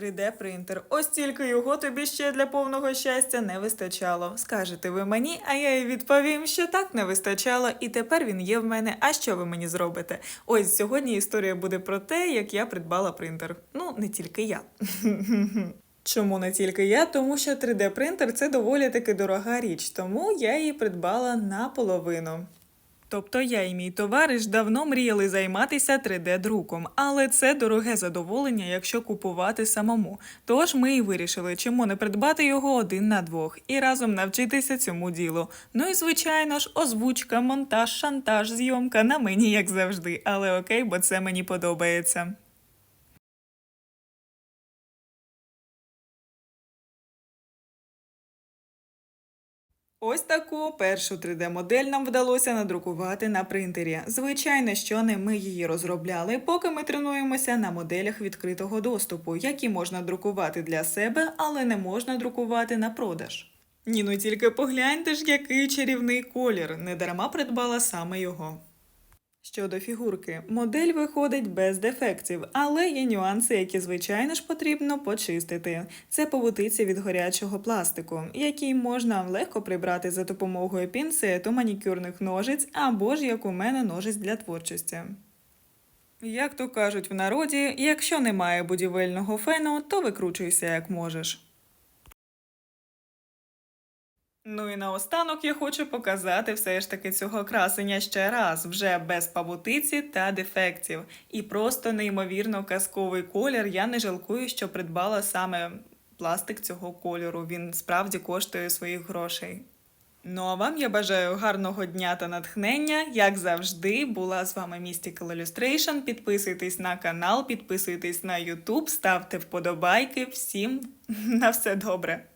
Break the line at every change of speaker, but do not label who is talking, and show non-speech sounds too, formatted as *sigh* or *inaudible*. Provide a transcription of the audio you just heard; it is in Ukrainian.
3D принтер. Ось тільки його тобі ще для повного щастя не вистачало. Скажете ви мені, а я їй відповім, що так не вистачало, і тепер він є в мене. А що ви мені зробите? Ось сьогодні історія буде про те, як я придбала принтер. Ну, не тільки я. *laughs* Чому не тільки я? Тому що 3D принтер це доволі таки дорога річ, тому я її придбала наполовину. Тобто я і мій товариш давно мріяли займатися 3D-друком, але це дороге задоволення, якщо купувати самому. Тож ми і вирішили, чому не придбати його один на двох і разом навчитися цьому ділу. Ну і звичайно ж, озвучка, монтаж, шантаж, зйомка на мені, як завжди. Але окей, бо це мені подобається. Ось таку першу 3D-модель нам вдалося надрукувати на принтері. Звичайно, що не ми її розробляли, поки ми тренуємося на моделях відкритого доступу, які можна друкувати для себе, але не можна друкувати на продаж. Ні, ну тільки погляньте ж, який чарівний колір. Недарма придбала саме його. Щодо фігурки, модель виходить без дефектів, але є нюанси, які звичайно ж потрібно почистити. Це повутиці від горячого пластику, який можна легко прибрати за допомогою пінцету, манікюрних ножиць або ж як у мене ножиць для творчості. Як то кажуть в народі, якщо немає будівельного фену, то викручуйся як можеш. Ну і наостанок я хочу показати все ж таки цього красення ще раз, вже без павутиці та дефектів. І просто неймовірно казковий колір. Я не жалкую, що придбала саме пластик цього кольору. Він справді коштує своїх грошей. Ну а вам я бажаю гарного дня та натхнення. Як завжди, була з вами Mystical Illustration. Підписуйтесь на канал, підписуйтесь на YouTube, ставте вподобайки. Всім *laughs* на все добре.